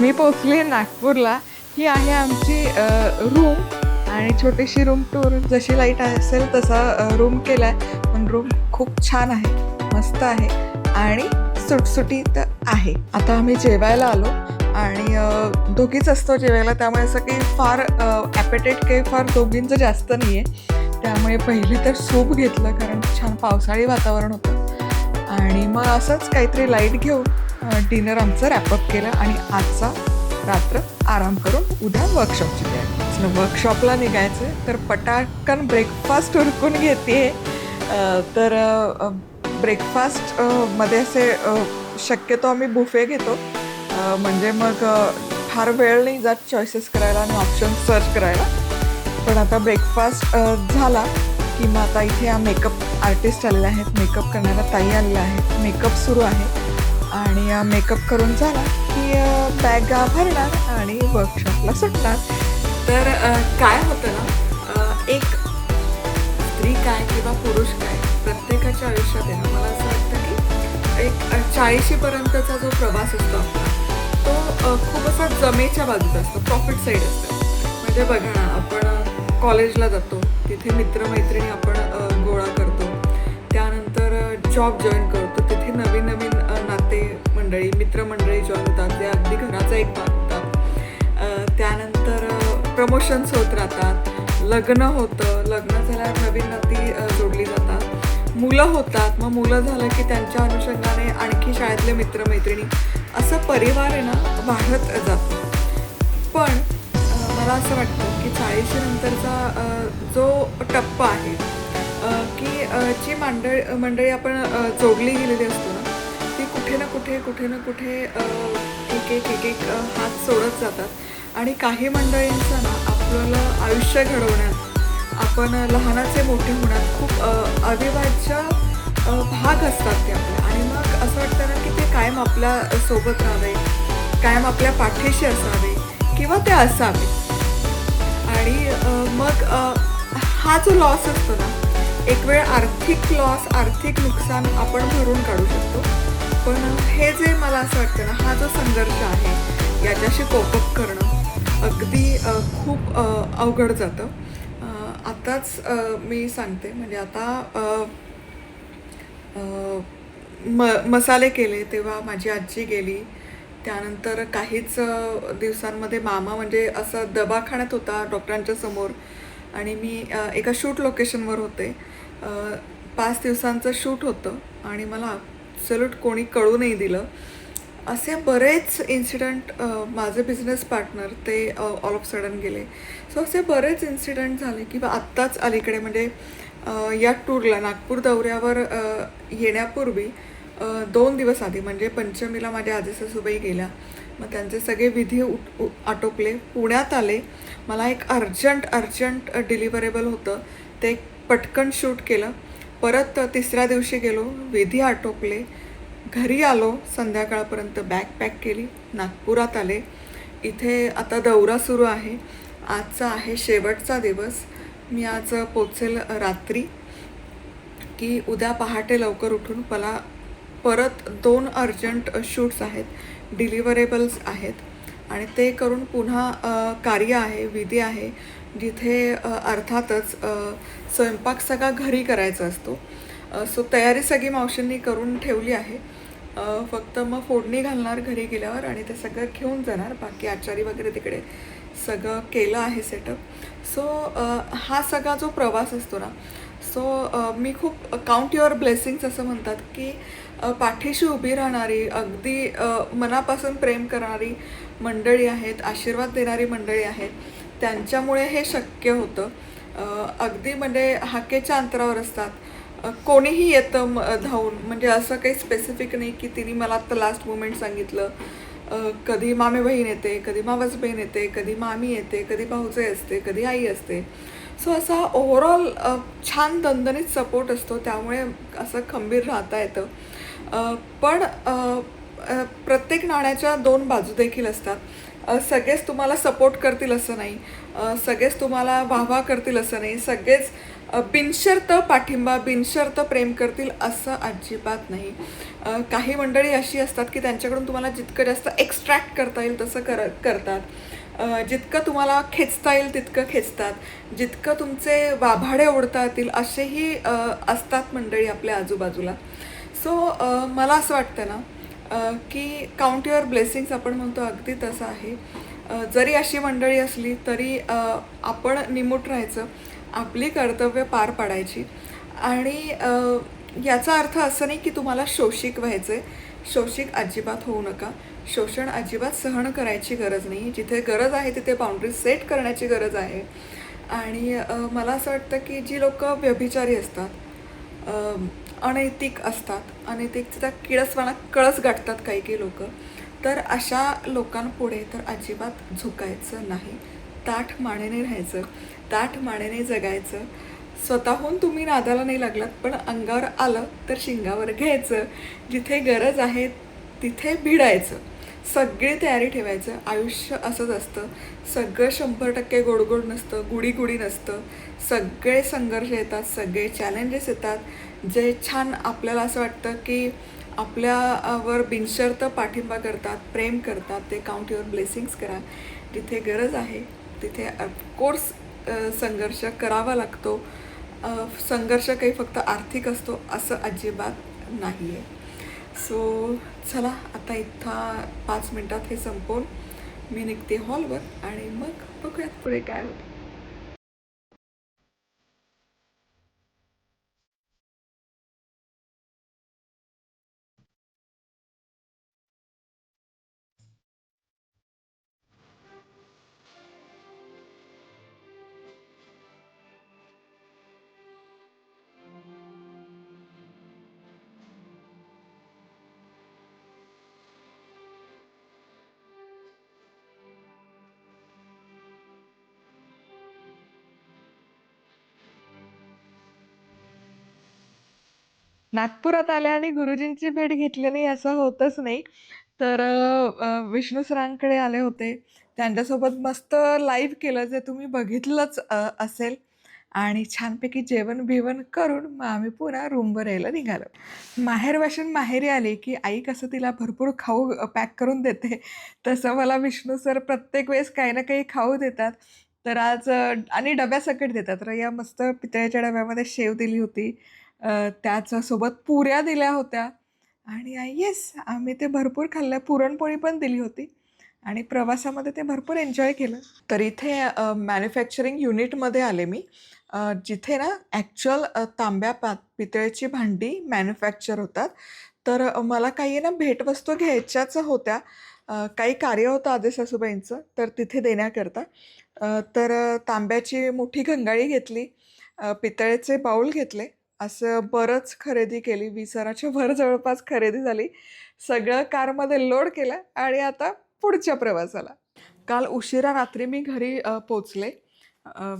मी पोचले नागपूरला. ही आहे आमची रूम आणि छोटीशी रूम टूर जशी लाइट असेल तसा रूम केला आहे पण रूम खूप छान आहे मस्त आहे आणि सुटसुटीत आहे. आता आम्ही जेवायला आलो आणि दोघीच असतो जेवायला. त्यामुळे असं काही फार ॲपेटेट काही फार दोघींचं जास्त नाही आहे त्यामुळे पहिले तर सूप घेतलं कारण छान पावसाळी वातावरण होतं. आणि मग असंच काहीतरी लाइट घेऊन डिनर आमचं रॅपअप केलं आणि आजचा रात्र आराम करून उद्या वर्कशॉपची तयारी. वर्कशॉपला निघायचं तर पटाकन ब्रेकफास्ट उरकून घेते. तर ब्रेकफास्टमध्ये असे शक्यतो आम्ही बुफे घेतो. म्हणजे मग फार वेळ नाही जात चॉईसेस करायला आणि ऑप्शन सर्च करायला. पण आता ब्रेकफास्ट झाला की मग आता इथे हा मेकअप आर्टिस्ट आलेले आहेत मेकअप करणारा ताई आलेला आहे. मेकअप सुरू आहे. आणि मेकअप करून झाला की बॅग भरणार आणि वर्कशॉपला सुटणार. तर काय होतं ना एक स्त्री काय किंवा पुरुष काय प्रत्येकाच्या आयुष्यात आहे ना मला असं वाटतं की एक चाळीशीपर्यंतचा जो प्रवास असतो तो खूप असा जमेच्या बाजूचा असतो प्रॉफिट साईड असतो. म्हणजे बघा ना आपण कॉलेजला जातो तिथे मित्रमैत्रिणी आपण गोळा करतो. त्यानंतर जॉब जॉईन करतो तिथे नवीन नवीन मंडळी मित्रमंडळी जॉईन होतात. ते अगदी घराचा एक भाग होतात. त्यानंतर प्रमोशन्स होत राहतात. लग्न होतं. लग्न झाल्यावर नवीन नाती जोडली जातात. मुलं होतात. मग मुलं झालं की त्यांच्या अनुषंगाने आणखी शाळेतले मित्रमैत्रिणी असं परिवार आहे ना वाढत जातो. पण मला असं वाटतं की चाळीशी नंतरचा जो टप्पा आहे की जी मांडळ मंडळी आपण जोडली गेलेली असतो कुठे ना कुठे कुठे ना कुठे एक एक एक एक हात सोडत जातात. आणि काही मंडळींचं ना आपल्याला आयुष्य घडवण्यात आपण लहानाचे मोठे होण्यात खूप अविभाज्य भाग असतात ते आपले. आणि मग असं वाटतं ना की ते कायम आपल्यासोबत राहावे कायम आपल्या पाठीशी असावे किंवा ते असावे. आणि मग हा जो लॉस असतो ना एक वेळ आर्थिक लॉस आर्थिक नुकसान आपण भरून काढू शकतो. पण हे जे मला असं वाटतं ना हा जो संघर्ष आहे याच्याशी कोपअप करणं अगदी खूप अवघड जातं. आत्ताच आताच मी सांगते म्हणजे आता म मसाले केले तेव्हा माझी आजी गेली. त्यानंतर काहीच दिवसांमध्ये मामा म्हणजे असं दवाखान्यात होता डॉक्टरांच्या समोर. आणि मी एका शूट लोकेशनवर होते. पाच दिवसांचं शूट होतं आणि मला ॲब्सल्यूट कोणी कळू नाही दिलं. असे बरेच इन्सिडंट माझे बिझनेस पार्टनर ते ऑल ऑफ सडन गेले. सो असे बरेच इन्सिडंट झाले की आत्ताच अलीकडे म्हणजे या टूरला नागपूर दौऱ्यावर येण्यापूर्वी दोन दिवस आधी म्हणजे पंचमीला माझ्या आजी सासूबाई गेल्या. मग त्यांचे सगळे विधी उट उ- आटोपले. पुण्यात आले. मला एक अर्जंट अर्जंट डिलिव्हरेबल होतं. ते पटकन शूट केलं. परत तिसऱ्या दिवशी गेलो विधी आटोपले. घरी आलो संध्याकाळपर्यंत बॅग पॅक केली नागपुरात आले. इथे आता दौरा सुरू आहे. आजचा आहे शेवटचा दिवस. मी आज पोचेल रात्री की उद्या पहाटे लवकर उठून मला परत दोन अर्जंट शूट्स आहेत डिलिव्हरेबल्स आहेत. आणि ते करून पुन्हा कार्य आहे विधी आहे. जिथे अर्थातच स्वयंपाक सगळा घरी करायचा असतो. सो तयारी सगळी मावशींनी करून ठेवली आहे. फक्त मग फोडणी घालणार घरी गेल्यावर आणि ते सगळं घेऊन जाणार. बाकी आचारी वगैरे तिकडे सगळं केलं आहे सेटअप सो हा सगळा जो प्रवास असतो ना सो मी खूप काउंट युअर ब्लेसिंग्स असं म्हणतात की पाठीशी उभी राहणारी अगदी मनापासून प्रेम करणारी मंडळी आहेत आशीर्वाद देणारी मंडळी आहेत. त्यांच्यामुळे हे शक्य होतं. अगदी म्हणजे हाकेच्या अंतरावर असतात. कोणीही येतं म धावून. म्हणजे असं काही स्पेसिफिक नाही की तिने मला आत्ता लास्ट मुमेंट सांगितलं. कधी मामे बहीण येते कधी मावस बहीण येते कधी मामी येते कधी भाऊजे असते कधी आई असते. सो असा ओव्हरऑल छान दणदणीत सपोर्ट असतो. त्यामुळे असं खंबीर राहता येतं. पण प्रत्येक नाण्याच्या दोन बाजू देखील असतात. सगळेच तुम्हाला सपोर्ट करतील असं नाही. सगळेच तुम्हाला वाहवा करतील असं नाही. सगळेच बिनशर्त पाठिंबा बिनशर्त प्रेम करतील असं अजिबात नाही. काही मंडळी अशी असतात की त्यांच्याकडून तुम्हाला जितकं जास्त एक्स्ट्रॅक्ट करता येईल तसं कर करतात. जितकं तुम्हाला खेचता येईल तितकं खेचतात. जितकं तुमचे वाभाडे ओढता येतील असेही असतात मंडळी आपल्या आजूबाजूला. सो मला असं वाटतं ना की काउंट युअर ब्लेसिंग्स आपण म्हणतो अगदी तसं आहे. जरी अशी मंडळी असली तरी आपण निमूट राहायचं आपली कर्तव्य पार पाडायची. आणि याचा अर्थ असं नाही की तुम्हाला शोषिक व्हायचं आहे शोषिक अजिबात होऊ नका. शोषण अजिबात सहन करायची गरज नाही. जिथे गरज आहे तिथे बाउंड्री सेट करण्याची गरज आहे. आणि मला असं वाटतं की जी लोक व्यभिचारी असतात अनैतिक असतात. अनैतिकचा किळसवाना कळस गाठतात काही काही लोक. तर अशा लोकांपुढे तर अजिबात झुकायचं नाही. ताठ मानेने राहायचं. ताठ मानेने जगायचं. स्वतःहून तुम्ही नादाला नाही लागलात पण अंगावर आलं तर शिंगावर घ्यायचं. जिथे गरज आहे तिथे भिडायचं. सगळी तयारी ठेवायचं. आयुष्य असंच असतं. सगळं शंभर टक्के गोड गोड नसतं गुडी नसतं. सगळे संघर्ष येतात सगळे चॅलेंजेस येतात. जे छान आपल्याला असं वाटतं की आपल्यावर बिनशर्त पाठिंबा करतात प्रेम करतात ते काउंट युअर ब्लेसिंग्स करा. जिथे गरज आहे तिथे कोर्स संघर्ष करावा लागतो. संघर्ष काही फक्त आर्थिक असतो असं अजिबात नाही आहे सो चला आता इथं पाच मिनटात हे संपवून मी निघते हॉलवर आणि मग बघूयात पुढे काय होतं. नागपुरात आले आणि गुरुजींची भेट घेतली नाही असं होतच नाही. तर विष्णू सरांकडे आले होते. त्यांच्यासोबत मस्त लाईव्ह केलं जे तुम्ही बघितलंच असेल. आणि छानपैकी जेवण बिवण करून मग आम्ही पुन्हा रूमवर यायला निघालो. माहेर वाशिन माहेरी आली की आई कसं तिला भरपूर खाऊ पॅक करून देते. तसं मला विष्णू सर प्रत्येक वेळेस काही ना काही खाऊ देतात. तर आज आणि डब्यासकट देतात. तर या मस्त पितळ्याच्या डब्यामध्ये शेव दिली होती. त्याच्यासोबत पुऱ्या दिल्या होत्या. आणि येस आम्ही ते भरपूर खाल्लं. पुरणपोळी पण दिली होती. आणि प्रवासामध्ये ते भरपूर एन्जॉय केलं. तर इथे मॅन्युफॅक्चरिंग युनिटमध्ये आले मी. जिथे ना ॲक्च्युअल तांब्या पा पितळेची भांडी मॅन्युफॅक्चर होतात. तर मला काही ना भेटवस्तू घ्यायच्याच होत्या. काही कार्य होतं आदे सासूबाईंचं. तर तिथे देण्याकरता. तर तांब्याची मोठी घंगाळी घेतली. पितळेचे बाऊल घेतले. असं बरंच खरेदी केली. विसराच्या भर जवळपास खरेदी झाली. सगळं कारमध्ये लोड केलं आणि आता पुढच्या प्रवासाला. काल उशिरा रात्री मी घरी पोचले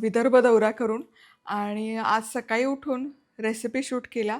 विदर्भ दौरा करून आणि आज सकाळी उठून रेसिपी शूट केला.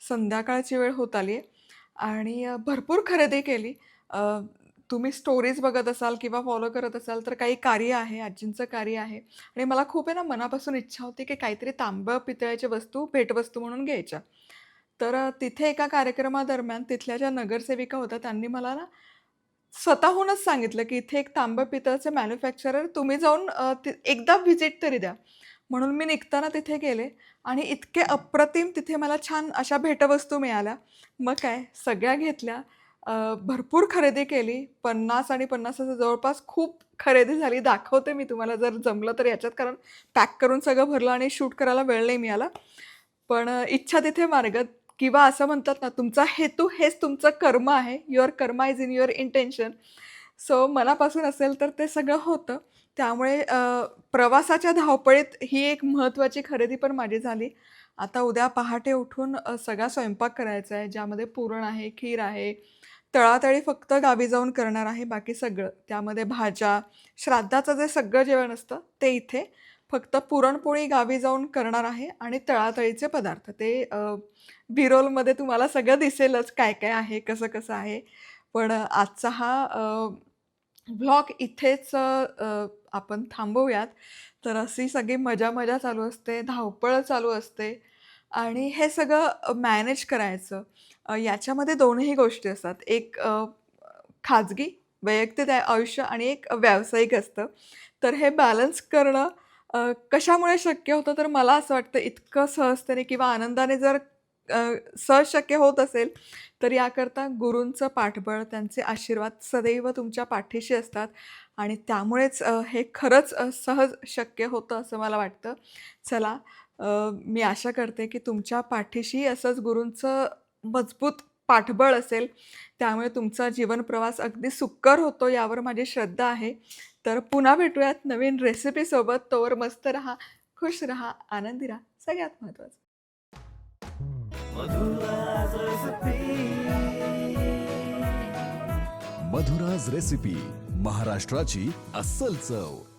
संध्याकाळची वेळ होत आली आहे आणि भरपूर खरेदी केली. तुम्ही स्टोरीज बघत असाल किंवा फॉलो करत असाल तर काही कार्य आहे आजींचं कार्य आहे. आणि मला खूप आहे ना मनापासून इच्छा होती की काहीतरी तांबं पितळ्याच्या वस्तू भेटवस्तू म्हणून घ्यायच्या. तर तिथे एका कार्यक्रमादरम्यान तिथल्या ज्या नगरसेविका होत्या त्यांनी मला ना स्वतःहूनच सांगितलं की इथे एक तांबं पितळचं मॅन्युफॅक्चरर तुम्ही जाऊन एकदा व्हिजिट तरी द्या. म्हणून मी निघताना तिथे गेले आणि इतके अप्रतिम तिथे मला छान अशा भेटवस्तू मिळाल्या. मग काय सगळ्या घेतल्या. भरपूर खरेदी केली. पन्नास आणि पन्नासाच्या जवळपास खूप खरेदी झाली. दाखवते मी तुम्हाला. जर जमलं तर याच्यात कारण पॅक करून सगळं भरलं आणि शूट करायला वेळ नाही मिळाला. पण इच्छा तिथे मार्ग किंवा असं म्हणतात ना तुमचा हेतू हेच तुमचं कर्म आहे. Your karma is in your intention so मनापासून असेल तर ते सगळं होतं. त्यामुळे प्रवासाच्या धावपळीत ही एक महत्त्वाची खरेदी पण माझी झाली. आता उद्या पहाटे उठून सगळा स्वयंपाक करायचा आहे. ज्यामध्ये पुरण आहे खीर आहे तळातळी फक्त गावी जाऊन करणार आहे बाकी सगळं. त्यामध्ये भाज्या श्राद्धाचं जे सगळं जेवण असतं ते इथे. फक्त पुरणपोळी गावी जाऊन करणार आहे आणि तळातळीचे पदार्थ. ते बिरोलमध्ये तुम्हाला सगळं दिसेलच काय काय आहे कसं कसं आहे. पण आजचा हा व्लॉग इथेच आपण थांबवूयात. तर अशी सगळी मजा मजा चालू असते धावपळ चालू असते. आणि हे सगळं मॅनेज करायचं. याच्यामध्ये दोनही गोष्टी असतात. एक खाजगी वैयक्तिक आयुष्य आणि एक व्यावसायिक असतं. तर हे बॅलन्स करणं कशामुळे शक्य होतं? तर मला असं वाटतं इतकं सहजतेने किंवा आनंदाने जर सहज शक्य होत असेल तर याकरता गुरूंचं पाठबळ त्यांचे आशीर्वाद सदैव तुमच्या पाठीशी असतात. आणि त्यामुळेच हे खरंच सहज शक्य होतं असं मला वाटतं. चला मी आशा करते की तुमच्या पाठीशी असंच गुरूंचं मजबूत पाठबळ असेल. त्यामुळे तुमचा जीवनप्रवास अगदी सुकर होतो यावर माझी श्रद्धा आहे. तर पुन्हा भेटूयात नवीन रेसिपीसोबत तोवर मस्त राहा खुश राहा आनंदी राहा. सगळ्यात महत्त्वाचं मधुराज रेसिपी महाराष्ट्राची अस्सल चव.